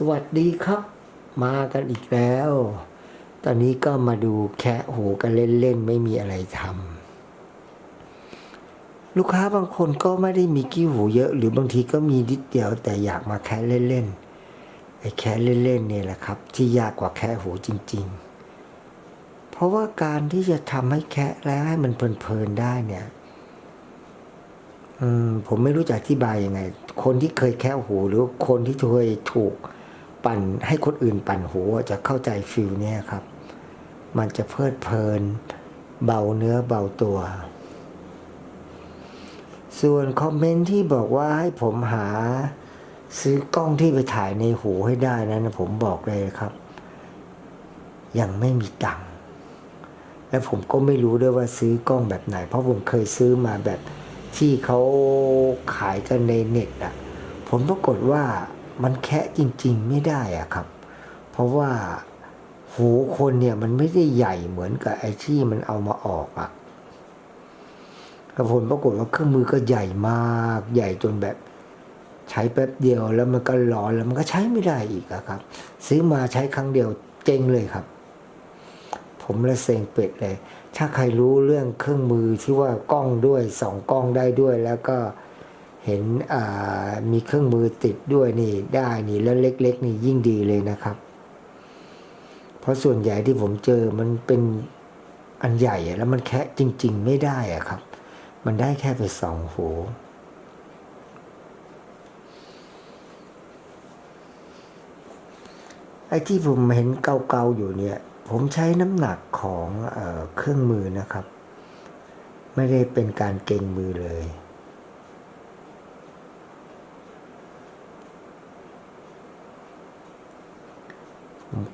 สวัสดีครับ มากันอีกแล้ว ตอนนี้ก็มาดูแคะหูกันเล่นๆ ไม่มีอะไรทำลูกค้าบางคนก็ไม่ได้มีกี้หูเยอะ หรือบางทีก็มีนิดเดียวแต่อยากมาแคะเล่นๆไอ้แคะเล่นๆเนี่ยแหละครับ ที่ยากกว่าแคะหูจริง ๆ เพราะว่าการที่จะทำให้แคะแล้วให้มันเพลินๆได้เนี่ยอืมผมไม่รู้จะอธิบายยังไง คนที่เคยแค่หูหรือคนที่เคยถูก ปั่นให้คนอื่นปั่นหูจะเข้าใจฟิลเนี่ยครับ มันจะเพลิดเพลิน เบาเนื้อเบาตัว ส่วนคอมเมนต์ที่บอกว่าให้ผมหาซื้อกล้องที่ไปถ่ายในหูให้ได้นั้นผมบอกเลยครับ ยังไม่มีตังค์และผมก็ไม่รู้ด้วยว่าซื้อกล้องแบบไหน เพราะผมเคยซื้อมาแบบที่เขาขายกันในเน็ตอะผมปรากฏว่า มันแคะจริง ๆ ไม่ได้อะครับ เพราะว่าหูคนเนี่ยมันไม่ได้ใหญ่เหมือนกับไอ้ที่มันเอามาออกอะแล้วผลปรากฏว่าเครื่องมือก็ใหญ่มาก ใหญ่จนแบบใช้แป๊บเดียวแล้วมันก็ร้อนแล้วมันก็ใช้ไม่ได้อีกอะครับ ซื้อมาใช้ครั้งเดียวเจ๊งเลยครับ ผมละเซ็งเป็ดเลย ถ้าใครรู้เรื่องเครื่องมือที่ว่ากล้องด้วยสองกล้องได้ด้วยแล้วก็ เห็นมีเครื่องมือติดด้วยนี่ได้นี่แล้วเล็ก ๆ นี่ยิ่งดีเลยนะครับ เพราะส่วนใหญ่ที่ผมเจอมันเป็นอันใหญ่แล้วมันแค่จริง ๆ ไม่ได้อะครับ มันได้แค่ไปสองหูไอ้ที่ผมเห็นเกาๆอยู่เนี่ย ผมใช้น้ำหนักของเอเครื่องมือนะครับ ไม่ได้เป็นการเก่งมือเลย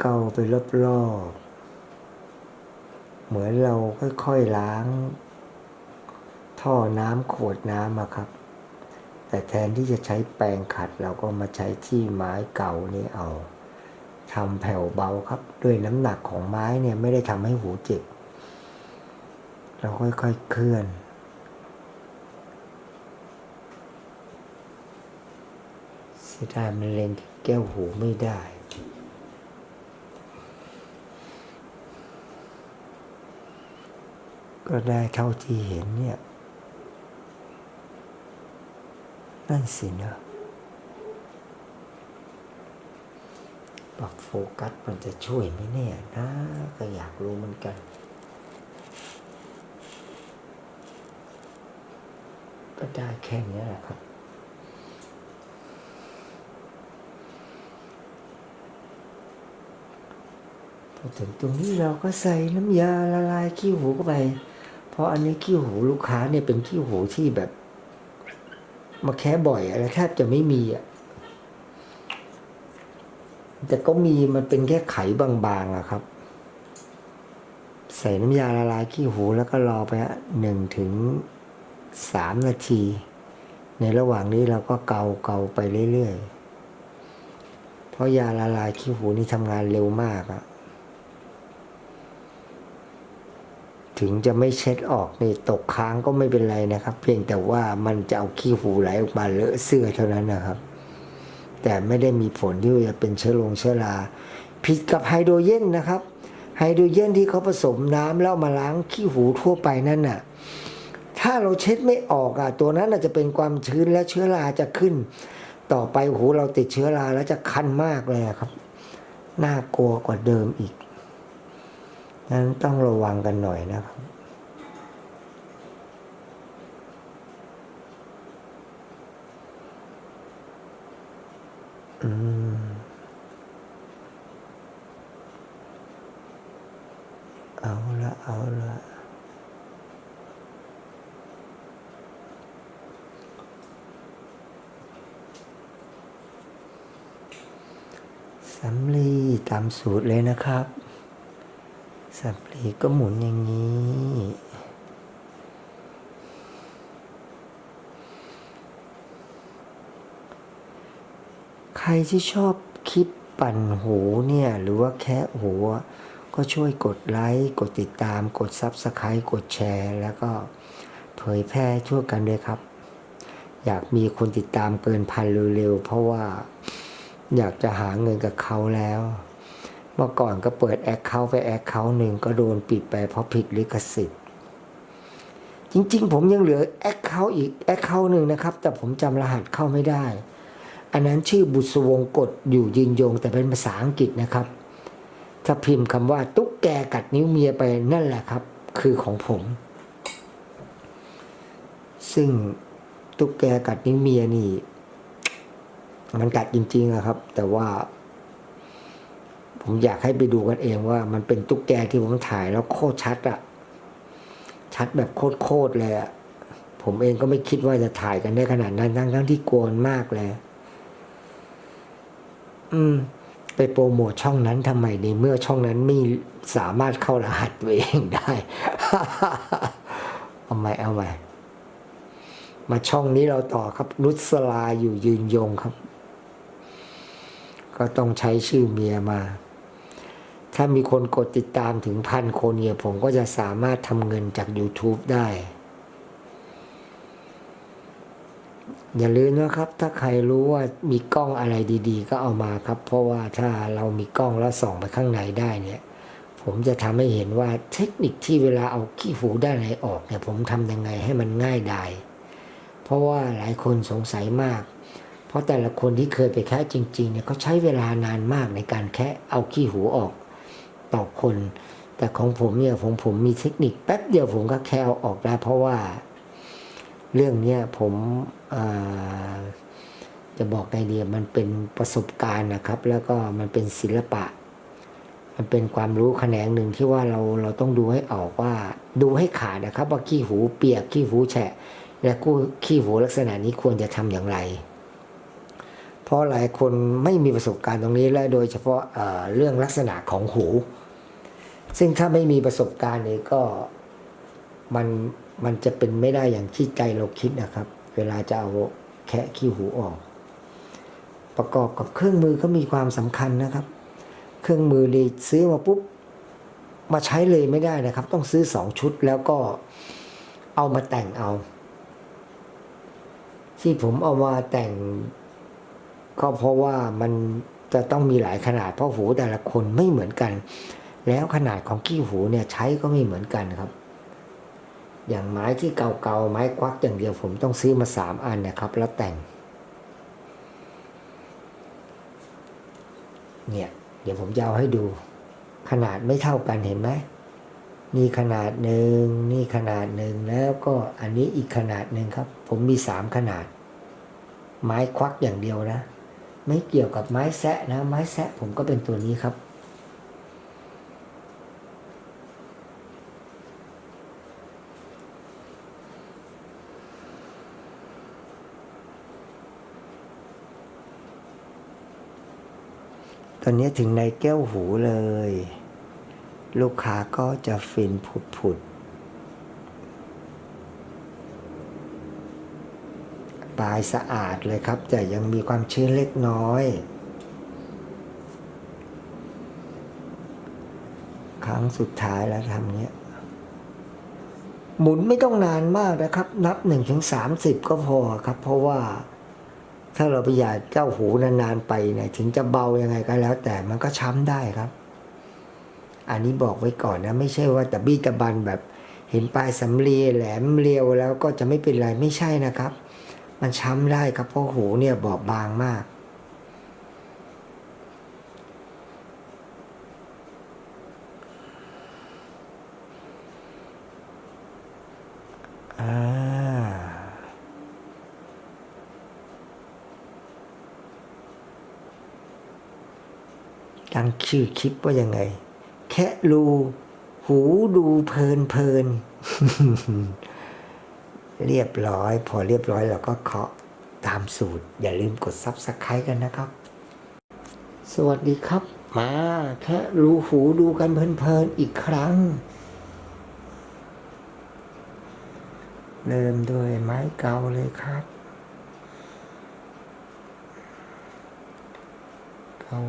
เกาไปรอบๆ เหมือนเราค่อยๆล้าง ท่อน้ำขวดน้ำอะครับ แต่แทนที่จะใช้แปรงขัดเราก็มาใช้ที่ไม้เก่านี่เอาทำแผ่วเบาครับ ด้วยน้ำหนักของไม้เนี่ยไม่ได้ทำให้หูเจ็บ เราค่อยๆเคลื่อนเสียดายมันเล็งแก้วหูไม่ได้ ก็ได้เท่าที่เห็นเนี่ย นั่นสินะปรับโฟกัสมันจะช่วยไหมเนี่ยนะก็อยากรู้เหมือนกัน ก็ได้แค่นี้แหละครับพอถึงตรงนี้เราก็ใส่น้ำยาละลายขี้หูเข้าไป เพราะอันนี้ขี้หูลูกค้าเนี่ยเป็นขี้หูที่แบบ มาแค่บ่อยอะไรแทบจะไม่มีอะแต่ก็มีมันเป็นแค่ไขบางๆอะครับ ใส่น้ำยาละลายขี้หูแล้วก็รอไปฮะหนึ่งถึงสามนาที ในระหว่างนี้เราก็เกาเกาไปเรื่อยๆ เพราะยาละลายขี้หูนี่ทำงานเร็วมากอะ ถึงจะไม่เช็ดออกนี่ตกค้างก็ไม่เป็นไรนะครับ เพียงแต่ว่ามันจะเอาขี้หูไหลออกมาเลอะเสื้อเท่านั้นนะครับ แต่ไม่ได้มีผลที่จะเป็นเชื้อลงเชื้อราผิดกับไฮโดรเจนนะครับไฮโดรเจนที่เขาผสมน้ำแล้วมาล้างขี้หูทั่วไปนั่นน่ะถ้าเราเช็ดไม่ออกอะตัวนั้นอาจจะเป็นความชื้นและเชื้อราจะขึ้น ต่อไปหูเราติดเชื้อราแล้วจะคันมากเลยครับน่ากลัวกว่าเดิมอีก นั้นต้องระวังกันหน่อยนะครับ อืม เอาละ เอาละสำลีตามสูตรเลยนะครับ สำลีก็หมุนอย่างนี้ ใครที่ชอบคลิปปั่นหูเนี่ย หรือว่าแคะหูก็ช่วยกดไลค์ กดติดตาม กด Subscribe กดแชร์ แล้วก็เผยแพร่ช่วยกันด้วยครับ อยากมีคนติดตามเกินพันเร็วๆ เพราะว่าอยากจะหาเงินกับเขาแล้ว เมื่อก่อนก็เปิดแอคเคาท์ไปแอคเคาท์หนึ่งก็โดนปิดไปเพราะผิดลิขสิทธิ์ จริง ๆ ผมยังเหลือแอคเคาท์อีกแอคเคาท์หนึ่งนะครับ แต่ผมจำรหัสเข้าไม่ได้ อันนั้นชื่อบุษวงกฎอยู่ยืนยงแต่เป็นภาษาอังกฤษนะครับ ถ้าพิมพ์คำว่าตุ๊กแกกัดนิ้วเมียไปนั่นแหละครับ คือของผม ซึ่งตุ๊กแกกัดนิ้วเมียนี่ มันกัดจริงๆอะครับ แต่ว่า ผมอยากให้ไปดูกันเองว่า มันเป็นตุ๊กแกที่ผมถ่ายแล้วโคตรชัดอะชัดแบบโคตรๆเลยอะผมเองก็ไม่คิดว่าจะถ่ายกันได้ขนาดนั้นทั้งทั้งๆที่กวนมากเลย อืม ไปโปรโมทช่องนั้นทำไมในเมื่อช่องนั้นไม่สามารถเข้ารหัสตัวเองได้ เอาใหม่เอาใหม่มาช่องนี้เราต่อครับ นุสลาอยู่ยืนยงครับ ก็ต้องใช้ชื่อเมียมา ถ้ามีคนกดติดตามถึงพันคนเนี่ยผมก็จะสามารถทำเงินจาก YouTube ได้ อย่าลืมนะครับ ถ้าใครรู้ว่ามีกล้องอะไรดีๆ ก็เอามาครับ เพราะว่าถ้าเรามีกล้องแล้วส่องไปข้างในได้เนี่ย ผมจะทำให้เห็นว่าเทคนิคที่เวลาเอาขี้หูด้านไหนออกเนี่ยผมทำยังไงให้มันง่ายดายเพราะว่าหลายคนสงสัยมากเพราะแต่ละคนที่เคยไปแคะจริงๆเนี่ยเขาใช้เวลานานมากในการแคะเอาขี้หูออก ต่อคน แต่ของผมเนี่ยผมผมมีเทคนิคแป๊บเดียวผมก็แค่เออกได้เพราะว่า เรื่องเนี้ยผมจะบอกไงดียมันเป็นประสบการณ์นะครับ แล้วก็มันเป็นศิลปะ มันเป็นความรู้แขนงหนึ่งที่ว่าเราเราต้องดูให้ออกว่าดูให้ขาดนะครับ ว่าขี้หูเปียกขี้หูแฉะ และกู้ขี้หูลักษณะนี้ควรจะทำอย่างไร เพราะหลายคนไม่มีประสบการณ์ตรงนี้และโดยเฉพาะเเรื่องลักษณะของหู ซึ่งถ้าไม่มีประสบการณ์นี้ก็มันมันจะเป็นไม่ได้อย่างที่ใจเราคิดนะครับ เวลาจะเอาแคะขี้หูออก ประกอบกับเครื่องมือก็มีความสำคัญนะครับ เครื่องมือนี่ซื้อมาปุ๊บมาใช้เลยไม่ได้นะครับ ต้องซื้อสองชุดแล้วก็เอามาแต่งเอา ที่ผมเอามาแต่ง ก็เพราะว่ามันจะต้องมีหลายขนาด เพราะหูแต่ละคนไม่เหมือนกัน แล้วขนาดของขี้หูเนี่ยใช้ก็ไม่เหมือนกันครับ อย่างไม้ที่เก่าๆไม้ควักอย่างเดียวผมต้องซื้อมาสามอันนะครับ แล้วแต่ง เนี่ย เดี๋ยวผมจะเอาให้ดู ขนาดไม่เท่ากันเห็นไหมนี่ขนาดหนึ่งนี่ขนาดหนึ่งแล้วก็อันนี้อีกขนาดหนึ่งครับ ผมมีสามขนาด ไม้ควักอย่างเดียวนะ ไม่เกี่ยวกับไม้แซะนะ ไม้แซะผมก็เป็นตัวนี้ครับ ตอนนี้ถึงในแก้วหูเลย ลูกค้าก็จะฟินผุดผุดปลายสะอาดเลยครับ แต่ยังมีความชื้นเล็กน้อย ครั้งสุดท้ายแล้วทำเนี้ย หมุนไม่ต้องนานมากนะครับ นับหนึ่งถึงสามสิบก็พอครับ เพราะว่า ถ้าเราไปหยาดเจ้าหูนานๆไปเนี่ยถึงจะเบายังไงก็แล้ว แต่มันก็ช้ำได้ครับ อันนี้บอกไว้ก่อนนะ ไม่ใช่ว่าแต่บี้ตะบันแบบเห็นปลายสำลีแหลมเรียวแล้วก็จะไม่เป็นไรไม่ใช่นะครับ มันช้ำได้ครับเพราะหูเนี่ยบอบบางมาก ตั้งชื่อคลิปว่ายังไง แค่รูหูดูเพลินเพลินเรียบร้อย พอเรียบร้อยเราก็เคาะตามสูตร อย่าลืมกด Subscribe กันนะครับ สวัสดีครับ มาแค่รูหูดูกันเพลินๆอีกครั้ง เริ่มด้วยไม้เกาเลยครับ เกา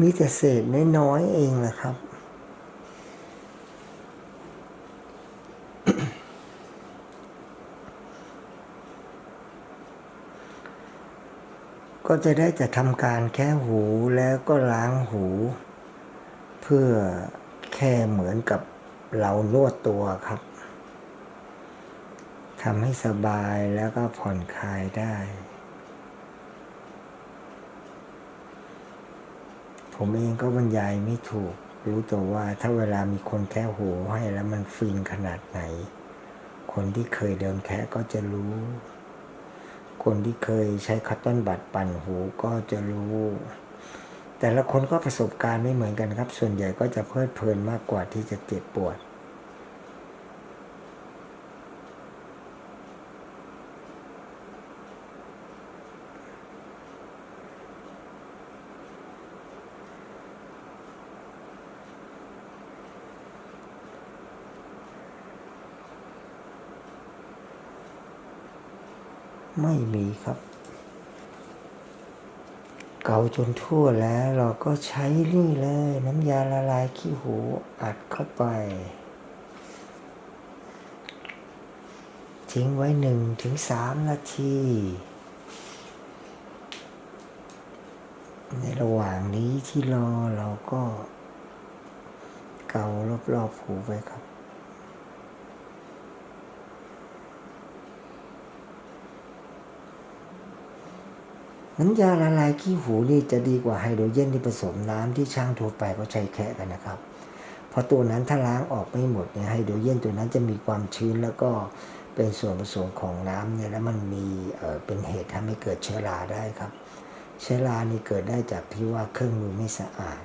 มีแต่เศษน้อยๆเองแหละครับ ก็จะได้จะทำการแค่หูแล้วก็ล้างหู เพื่อแค่เหมือนกับเรานวดตัวครับทำให้สบายแล้วก็ผ่อนคลายได้ ผมเองก็บรรยายไม่ถูก รู้แต่ว่าถ้าเวลามีคนแค่หูให้แล้วมันฟินขนาดไหน คนที่เคยเดินแค่ก็จะรู้ คนที่เคยใช้คัตตอนบัดปั่นหูก็จะรู้ แต่ละคนก็ประสบการณ์ไม่เหมือนกันครับ ส่วนใหญ่ก็จะเพลิดเพลินมากกว่าที่จะเจ็บปวด ไม่มีครับ เกาจนทั่วแล้วเราก็ใช้นี่เลยน้ำยาละลายขี้หูอัดเข้าไป ทิ้งไว้หนึ่งถึงสามนาที ในระหว่างนี้ที่รอเราก็เการอบๆหูไว้ครับ น้ำยาละลายขี้หูนี่จะดีกว่าไฮโดรเจนที่ผสมน้ำที่ช่างทั่วไปเขาใช้แค่กันนะครับเพราะตัวนั้นถ้าล้างออกไม่หมดเนี่ยไฮโดรเจนตัวนั้นจะมีความชื้นแล้วก็เป็นส่วนผสมของน้ำเนี่ยแล้วมันมีเออเป็นเหตุทำให้เกิดเชื้อราได้ครับ เชื้อรานี่เกิดได้จากที่ว่าเครื่องมือไม่สะอาด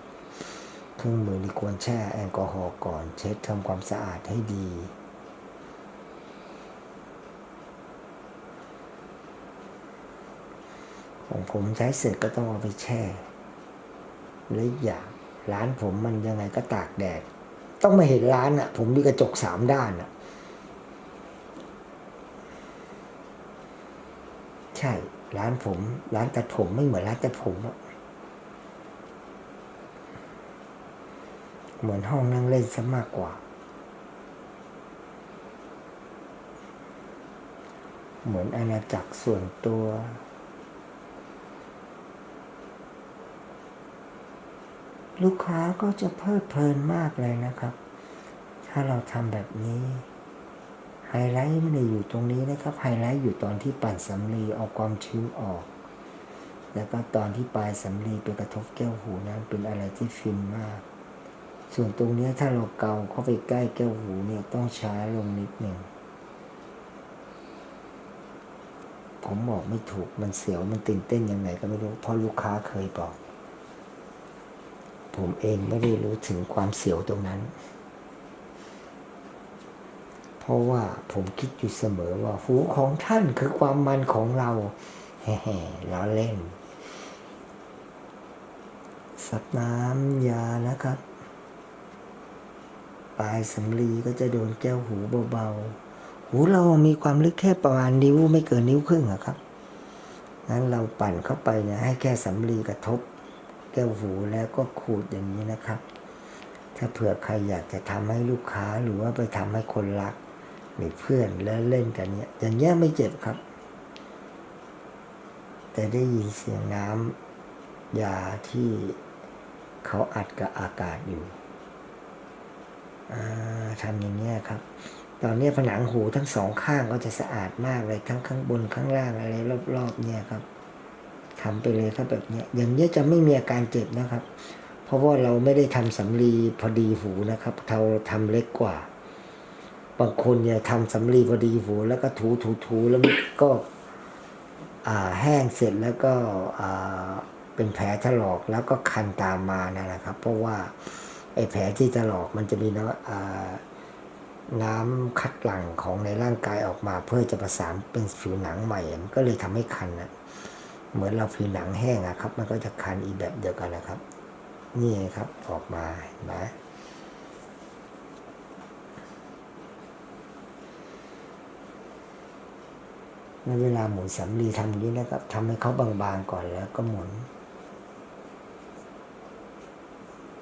เครื่องมือนี่ควรแช่แอลกอฮอล์ก่อน เช็ดทำความสะอาดให้ดี ของผมใช้เสร็จก็ต้องเอาไปแช่หรืออย่างร้านผมมันยังไงก็ตากแดด ต้องมาเห็นร้านอะ ผมมีกระจกสามด้านอะ ใช่ ร้านผม ร้านตัดผมไม่เหมือนร้านตัดผมอะเหมือนห้องนั่งเล่นซะมากกว่า เหมือนอาณาจักรส่วนตัว ลูกค้าก็จะเพลิดเพลินมากเลยนะครับ ถ้าเราทำแบบนี้ไฮไลท์ไม่ได้อยู่ตรงนี้นะครับไฮไลท์อยู่ตอนที่ปั่นสำลีเอาความชื้นออก แล้วก็ตอนที่ปลายสำลีไปกระทบแก้วหูนั้นเป็นอะไรที่ฟินมาก ส่วนตรงนี้ถ้าเราเกาเข้าไปใกล้แก้วหูเนี่ยต้องช้าลงนิดหนึ่งผมบอกไม่ถูกมันเสียวมันตื่นเต้นยังไงก็ไม่รู้เพราะลูกค้าเคยบอก ผมเองไม่ได้รู้ถึงความเสียวตรงนั้น เพราะว่าผมคิดอยู่เสมอว่าหูของท่านคือความมันของเราแฮ่ๆล้อเล่นสับน้ำยานะครับ ปลายสำลีก็จะโดนแก้วหูเบาๆ หูเรามีความลึกแค่ประมาณนิ้วไม่เกินนิ้วครึ่งอะครับงั้นเราปั่นเข้าไปเนี่ยให้แค่สำลีกระทบ แก้วหูแล้วก็ขูดอย่างนี้นะครับ ถ้าเผื่อใครอยากจะทำให้ลูกค้าหรือว่าไปทำให้คนรักหรือเพื่อนแล้วเล่นกันเนี่ย อย่างเงี้ยไม่เจ็บครับ แต่ได้ยินเสียงน้ำยาที่เขาอัดกับอากาศอยู่ทำอย่างเงี้ยครับ ตอนนี้ผนังหูทั้งสองข้างก็จะสะอาดมากเลยทั้งข้างบนข้างล่างอะไรรอบๆเนี่ยครับ ทำไปเลยครับแบบเนี้ยอย่างเนี้ยจะไม่มีอาการเจ็บนะครับ เพราะว่าเราไม่ได้ทำสำลีพอดีหูนะครับเราทำเล็กกว่า บางคนเนี่ยทำสำลีพอดีหูแล้วก็ถูถูถูแล้วก็อ่าแห้งเสร็จแล้วก็อ่าเป็นแผลถลอกแล้วก็คันตามมานั่นะครับ เพราะว่าไอ้แผลที่ถลอกมันจะมีน้ำน้ำคัดหลั่งของในร่างกายออกมา เพื่อจะประสานเป็นผิวหนังใหม่ มันก็เลยทำให้คันนะ เหมือนเราผิวหนังแห้งอะครับ มันก็จะคันอีกแบบเดียวกันนะครับ นี่ไงครับออกมาเห็นไหมในเวลาหมุนสำลีทำอย่างนี้นะครับทำให้เขาบางๆก่อนแล้วก็หมุน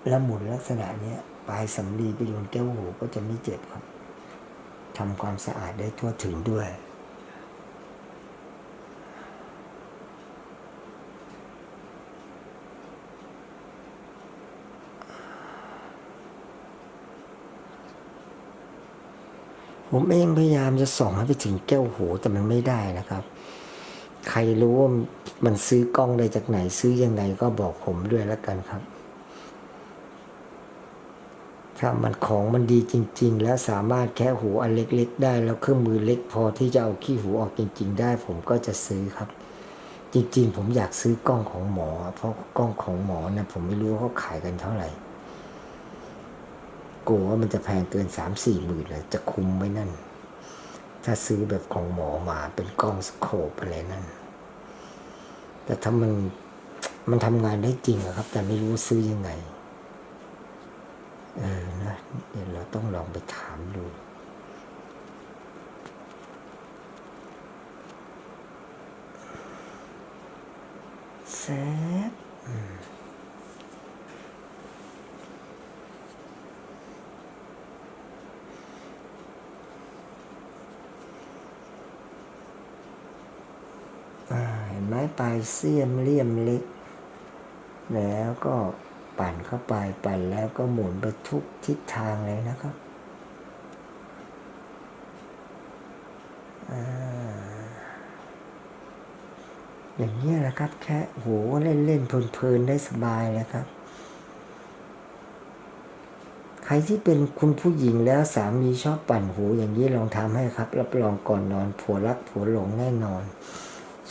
แล้วหมุนลักษณะนี้ปลายสำลีไปโดนแก้วหูก็จะไม่เจ็บครับทำความสะอาดได้ทั่วถึงด้วย ผมเองพยายามจะส่องให้ไปถึงแก้วหูแต่มันไม่ได้นะครับ ใครรู้ว่ามันซื้อกล้องได้จากไหนซื้อยังไงก็บอกผมด้วยแล้วกันครับ ถ้ามันของมันดีจริง ๆ แล้วสามารถแค่หูอันเล็ก ๆ ได้ แล้วเครื่องมือเล็กพอที่จะเอาขี้หูออกจริง ๆ ได้ ผมก็จะซื้อครับ จริง ๆ ผมอยากซื้อกล้องของหมอ เพราะกล้องของหมอนะผมไม่รู้ว่าเขาขายกันเท่าไหร่ กลัวว่ามันจะแพงเกินสามสี่หมื่นเลยจะคุ้มไว้นั่น ถ้าซื้อแบบของหมอมาเป็นกล้องสโคปอะไรนั่น แต่ถ้ามันมันทำงานได้จริงอะครับ แต่ไม่รู้ซื้อยังไง เออนะเดี๋ยวเราต้องลองไปถามดูแซบอืมอ่าเห็น ไปลายเสี้ยมเลี่ยมเล็ก แล้วก็ปั่นเข้าไปปั่นแล้วก็หมุนไปทุกทิศทางเลยนะครับอย่างนี้แหละครับ แค่โหเล่นเล่นเพลินเพลินๆได้สบายเลยครับ ใครที่เป็นคุณผู้หญิงแล้วสามีชอบปั่นหูอย่างนี้ลองทำให้ครับ รับรองก่อนนอนผัวรักผัวหลงแน่นอน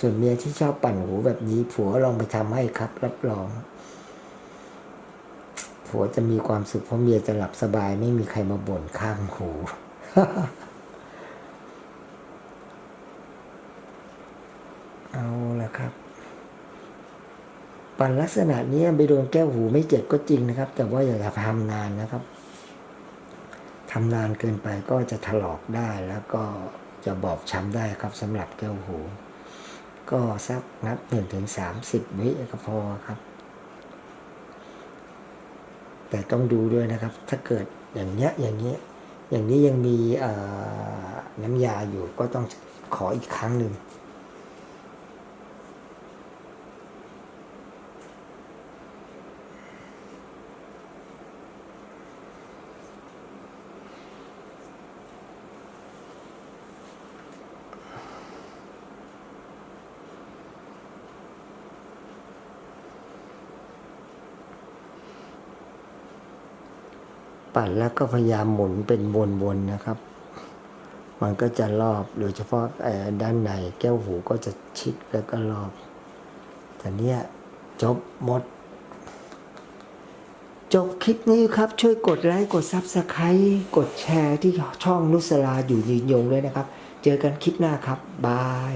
ส่วนเมียที่ชอบปั่นหูแบบนี้ ผัวลองไปทำให้ครับ รับรอง ผัวจะมีความสุขเพราะเมียจะหลับสบาย ไม่มีใครมาบ่นข้างหูเอาละครับ ปั่นลักษณะนี้ไปโดนแก้วหูไม่เจ็บก็จริงนะครับ แต่ว่าอย่าทำนานนะครับทำนานเกินไปก็จะถลอกได้แล้วก็จะบอบช้ำได้ครับสำหรับแก้วหู ก็สักนับหนึ่งถึงสามสิบวิก็พอครับ แต่ต้องดูด้วยนะครับ ถ้าเกิดอย่างเนี้ยอย่างเนี้ยอย่างนี้ยังมีน้ำยาอยู่ก็ต้องขออีกครั้งหนึ่ง ปั่นแล้วก็พยายามหมุนเป็นวนๆนะครับ มันก็จะรอบโดยเฉพาะเอ่อด้านในแก้วหูก็จะชิดแล้วก็รอบแต่เนี้ยจบหมด จบคลิปนี้ครับ ช่วยกดไลค์กดซับสไครต์กดแชร์ที่ช่องนุสลาอยู่ยืนยงด้วยนะครับ เจอกันคลิปหน้าครับ บาย